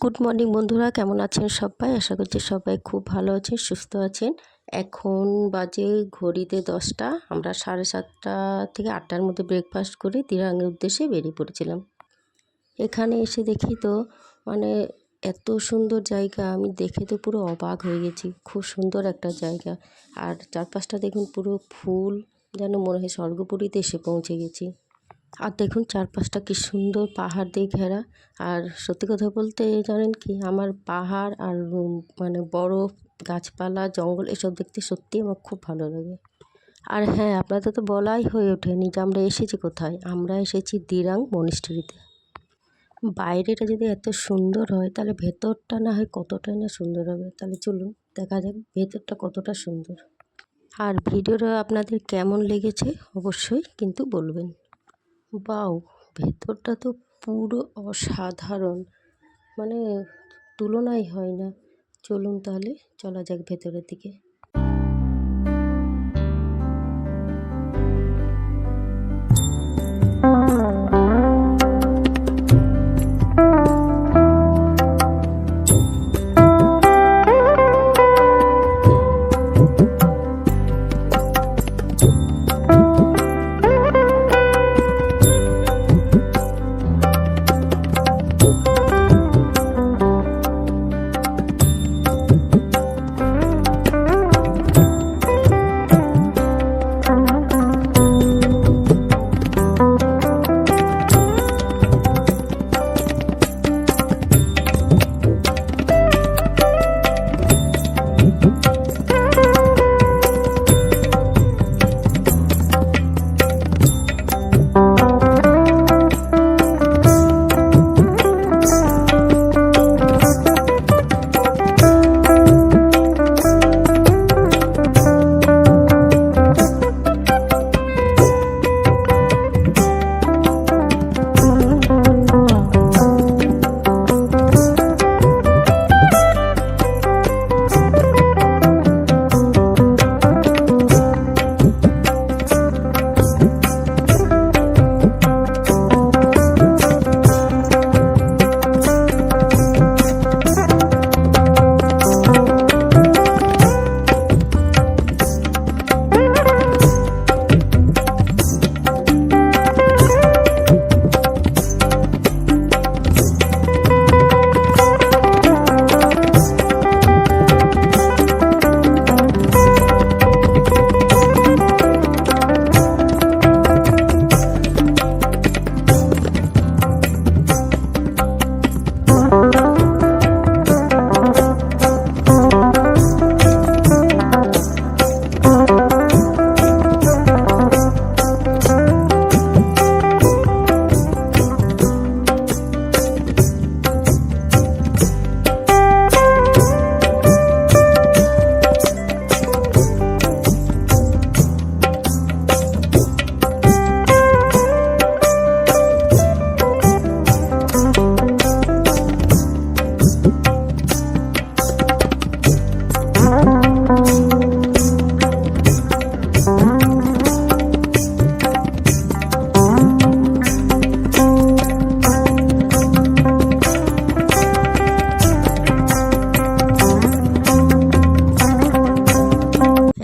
Good morning বন্ধুরা। কেমন আছেন সবাই? আশা করছি সবাই খুব ভালো আছেন, সুস্থ আছেন। এখন বাজে ঘড়িতে দশটা। আমরা সাড়ে সাতটা থেকে আটটার মধ্যে ব্রেকফাস্ট করে দিরাঙের উদ্দেশ্যে বেরিয়ে পড়েছিলাম। এখানে এসে দেখি তো মানে এত সুন্দর জায়গা। আমি দেখে তো পুরো অবাক হয়ে গেছি। খুব সুন্দর একটা জায়গা। আর চারপাশটা দেখুন পুরো ফুল। যেন মনে হয় স্বর্গপুরীতে এসে পৌঁছে গেছি। আর দেখুন চারপাশটা কি সুন্দর পাহাড় দিয়ে ঘেরা। আর সত্যি কথা বলতে জানেন কি, আমার পাহাড় আর মানে বরফ, গাছপালা, জঙ্গল এসব দেখতে সত্যিই আমার খুব ভালো লাগে। আর হ্যাঁ আপনাদের তো বলাই হয়ে ওঠেনি যে আমরা এসেছি কোথায়। আমরা এসেছি দিরাং মনিস্ট্রিতে। বাইরেটা যদি এত সুন্দর হয়, তাহলে ভেতরটা না হয় কতটাই না সুন্দর হবে? তাহলে চলুন, দেখা যাক ভেতরটা কতটা সুন্দর। আর ভিডিওটা আপনাদের কেমন লেগেছে অবশ্যই কিন্তু বলবেন। বাউ ভেতরটা তো পুরো অসাধারণ। মানে তুলনাই হয় না। চলুন তাহলে, চলা যাক ভেতরের দিকে।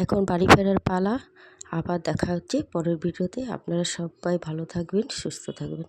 এখন বাড়ি ফেরার পালা। আবার দেখা হচ্ছে পরের ভিডিওতে। আপনারা সবাই ভালো থাকবেন, সুস্থ থাকবেন।